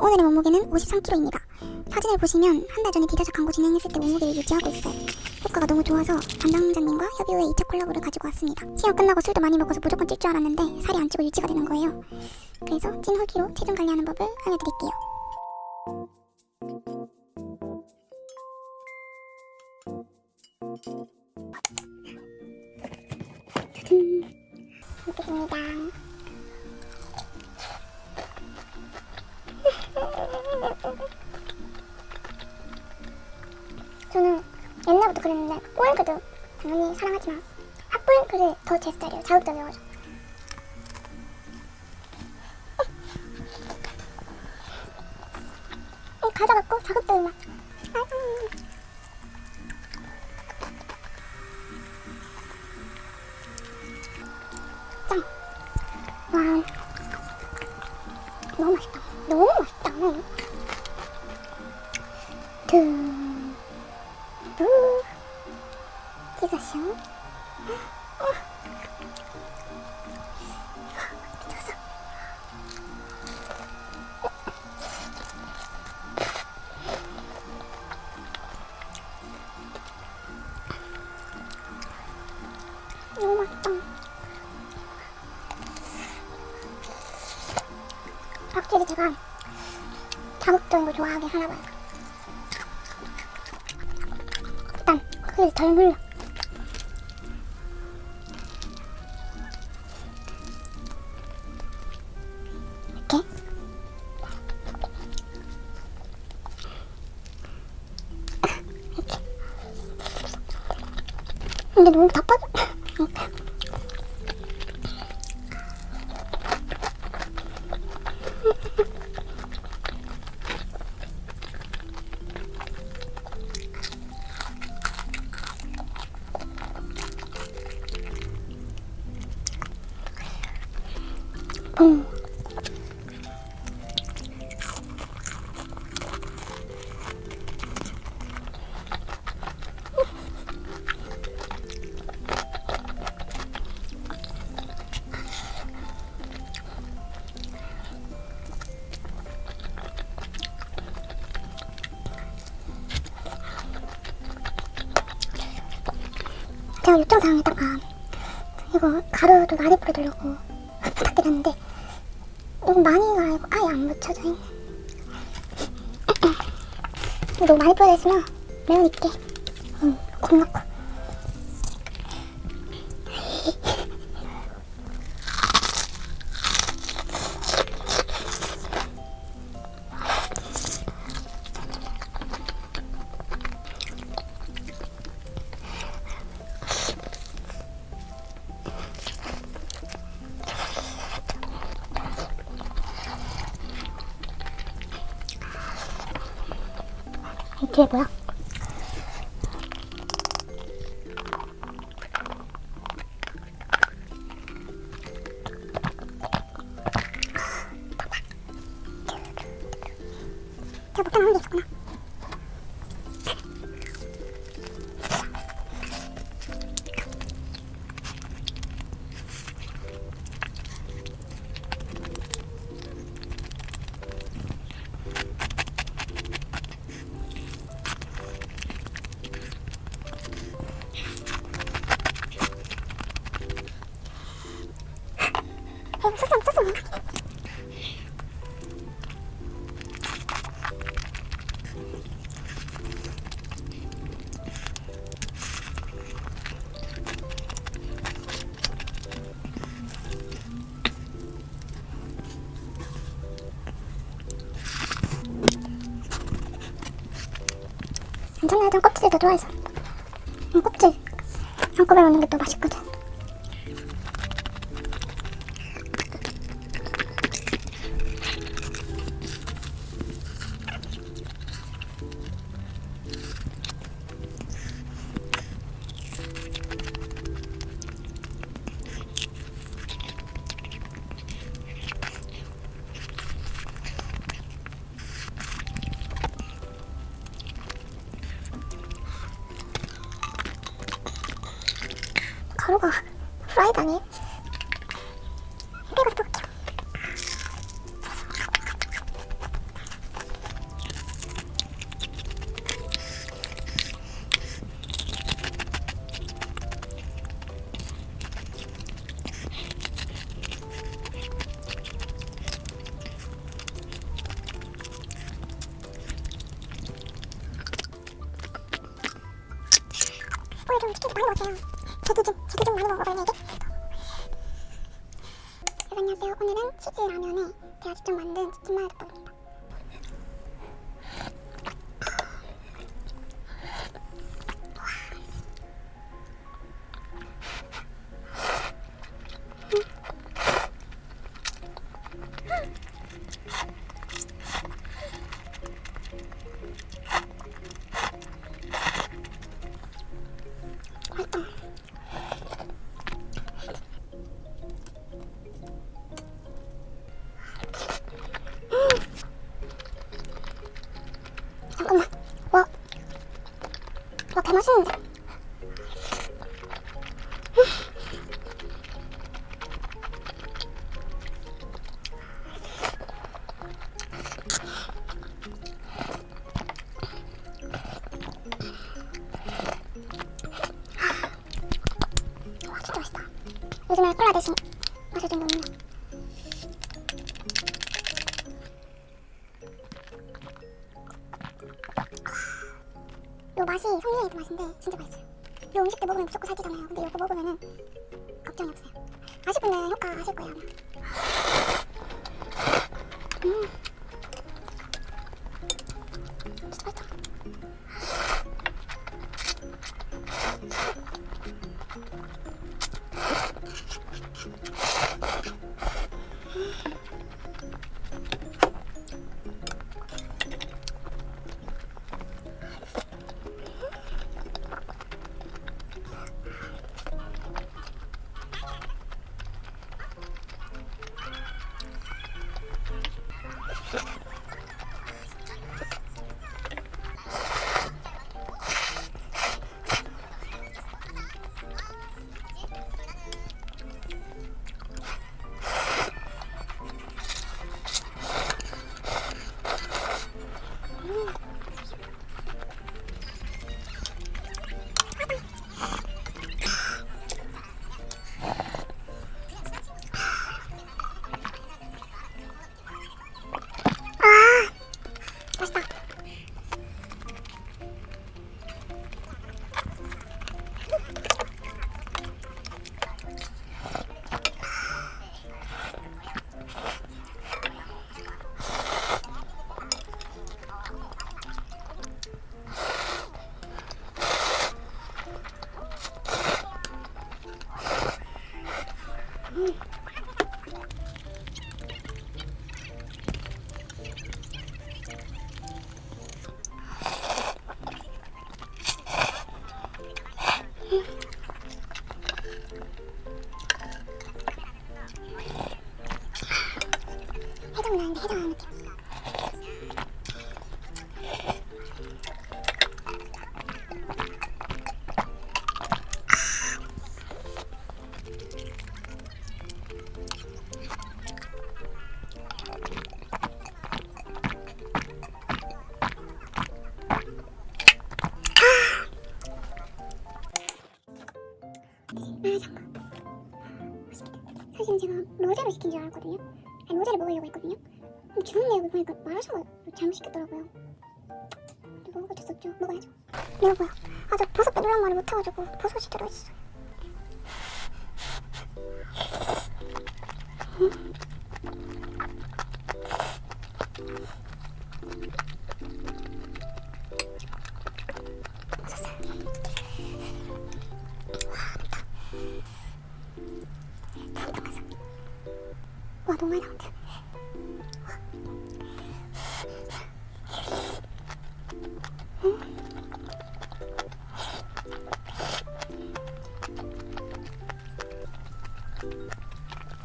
오늘의 몸무게는 53kg입니다. 사진을 보시면 한 달 전에 디다샵 광고 진행했을 때 몸무게를 유지하고 있어요. 효과가 너무 좋아서 담당자님과 협의 후에 2차 콜라보를 가지고 왔습니다. 시험 끝나고 술도 많이 먹어서 무조건 찔 줄 알았는데 살이 안 찌고 유지가 되는 거예요. 그래서 찐 후기로 체중 관리하는 법을 알려드릴게요. 짜잔. 먹겠습니다. 저는 옛날부터 그랬는데 뽀잉크도 당연히 사랑하지만 핫뽀잉크를 더 제 스타일이에요. 과자 같고 자극적인 맛. 짱. 와. 맛있다. 확실히 제가 자극적인 걸 좋아하긴 하나 봐요. 일단 그게 덜 물려. 퐁. 제가 요청 사항에다가 이거 가루도 많이 뿌려두려고 부탁드렸는데 너무 많이 가고 아예 안 묻혀져 있네. 너무 많이 뿌려져 있으면 매운 있게 음, 겁나고. 이 뒤에 뭐야? 괜찮아요. 전 껍질을 더 좋아해서. 음, 껍질 한꺼번에 먹는 게 또 맛있거든. 가루가 프라이드 아니에요? 빼고 또볼 저도 좀, 저도 좀 많이 이게. 여러분 안녕하세요. 오늘은 치즈 라면에 제가 직접 만든 치킨 마요 덮밥입니다. 맛있다. 와, 맛이 성게의 맛인데 진짜 맛있어요. 요 음식들 먹으면 무조건 살찌잖아요. 근데 요거 먹으면은 걱정이 없어요. 아실 분은 효과 아실 거예요 아마.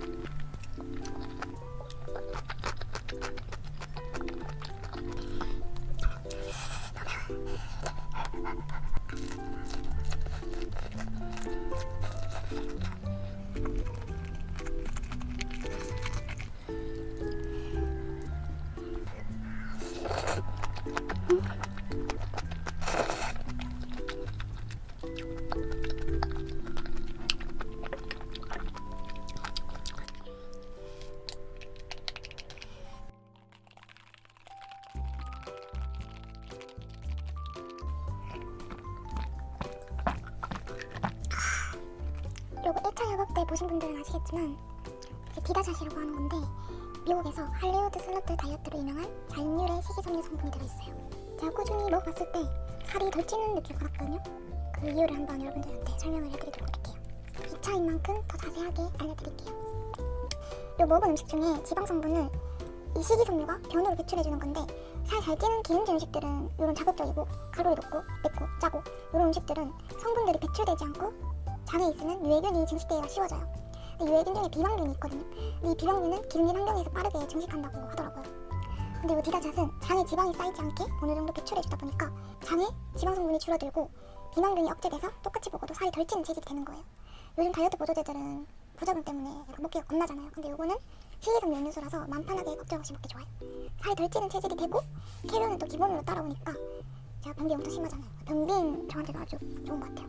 Thank you. 보신 분들은 아시겠지만 이게 디다샷이라고 하는 건데 미국에서 할리우드 슬러트 다이어트로 유명한 잔류의 식이섬유 성분이 들어있어요. 제가 꾸준히 먹어봤을 때 살이 덜 찌는 느낌을 받았거든요. 그 이유를 한번 여러분들한테 설명을 해드리도록 할게요. 2차인 만큼 더 자세하게 알려드릴게요. 요 먹은 음식 중에 지방 성분은 이 식이섬유가 변으로 배출해주는 건데 살 잘 찌는 기능질 음식들은 이런 자극적이고 칼로리 높고 맵고 짜고 이런 음식들은 성분들이 배출되지 않고 장에 있으면 유해균이 증식되기가 쉬워져요. 근데 유해균 중에 비방균이 있거든요. 근데 이 비방균은 기름진 환경에서 빠르게 증식한다고 하더라고요. 근데 이 디다잣은 장에 지방이 쌓이지 않게 어느 정도 배출해주다 보니까 장에 지방 성분이 줄어들고 비만균이 억제돼서 똑같이 먹어도 살이 덜 찌는 체질이 되는 거예요. 요즘 다이어트 보조제들은 부작용 때문에 약간 먹기가 겁나잖아요. 근데 요거는 식이섬유 음료수라서 마음 편하게 걱정 없이 먹기 좋아요. 살이 덜 찌는 체질이 되고 캐리어는 또 기본으로 따라오니까 제가 변비 엄청 심하잖아요. 변비인 저한테도 아주 좋은 것 같아요.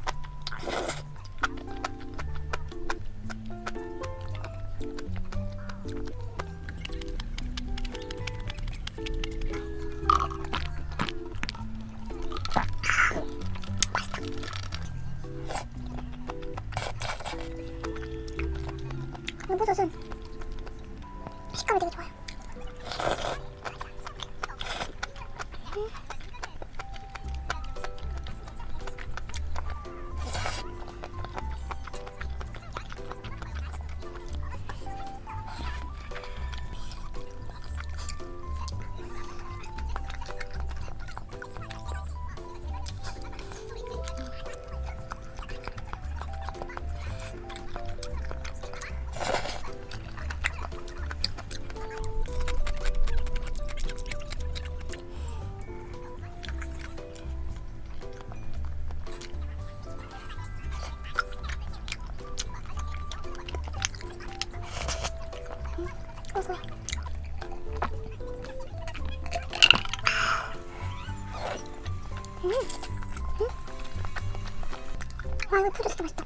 이거 진짜 맛있다.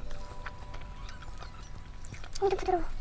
엄청 부드러워.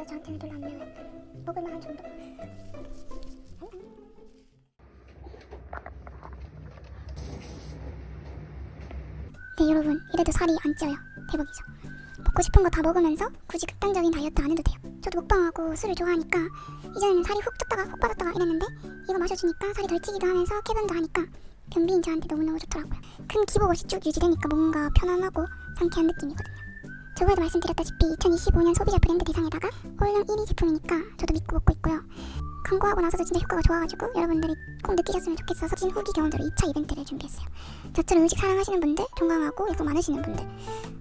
생각보다 저한테는 별로 안 매워요. 먹을 만한 정도. 네 여러분 이래도 살이 안 쪄요. 대박이죠. 먹고 싶은 거 다 먹으면서 굳이 극단적인 다이어트 안 해도 돼요. 저도 먹방하고 술을 좋아하니까 이전에는 살이 훅 쪘다가 훅 빠졌다가 이랬는데 이거 마셔주니까 살이 덜 찌기도 하면서 쾌변도 하니까 변비인 저한테 너무너무 좋더라고요. 큰 기복 없이 쭉 유지되니까 뭔가 편안하고 상쾌한 느낌이거든요. 저번에도 말씀드렸다시피 2025년 소비자 브랜드 대상에다가 홀령 1위 제품이니까 저도 믿고 먹고 있고요. 광고하고 나서도 진짜 효과가 좋아가지고 여러분들이 꼭 느끼셨으면 좋겠어서 진 후기 경험으로 2차 이벤트를 준비했어요. 저처럼 음식 사랑하시는 분들, 건강하고 일도 많으시는 분들,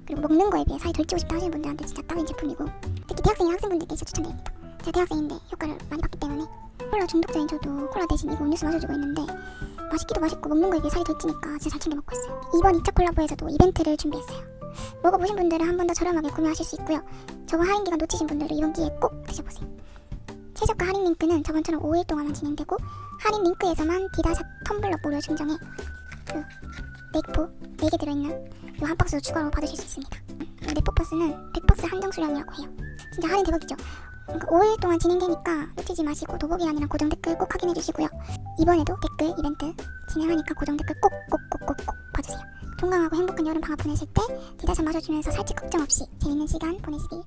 그리고 먹는 거에 비해 살이 덜 찌고 싶다 하시는 분들한테 진짜 딱인 제품이고 특히 대학생이나 학생분들께 진짜 추천드립니다. 제가 대학생인데 효과를 많이 봤기 때문에 콜라 중독자인 저도 콜라 대신 이거 음료수 마셔주고 있는데 맛있기도 맛있고 먹는 거에 비해 살이 덜 찌니까 진짜 잘 챙겨 먹고 있어요. 이번 2차 콜라보에서도 이벤트를 준비했어요. 먹어보신 분들은 한 번 더 저렴하게 구매하실 수 있고요. 저번 할인 기간 놓치신 분들은 이번 기회에 꼭 드셔보세요. 최저가 할인 링크는 저번처럼 5일 동안만 진행되고 할인 링크에서만 디다샷 텀블러 무료 증정에 그 네포 4개 들어있는 요한 박스 추가로 받으실 수 있습니다. 이 네포버스는 100박스 한정 수량이라고 해요. 진짜 할인 대박이죠. 그러니까 5일 동안 진행되니까 놓치지 마시고 더보기란이랑 고정 댓글 꼭 확인해 주시고요. 이번에도 댓글 이벤트 진행하니까 고정 댓글 꼭 꼭 꼭 꼭 꼭 봐주세요. 건강하고 행복한 여름 방학 보내실 때 디다샷 마셔주면서 살ጭ 걱정 없이 재밌는 시간 보내시길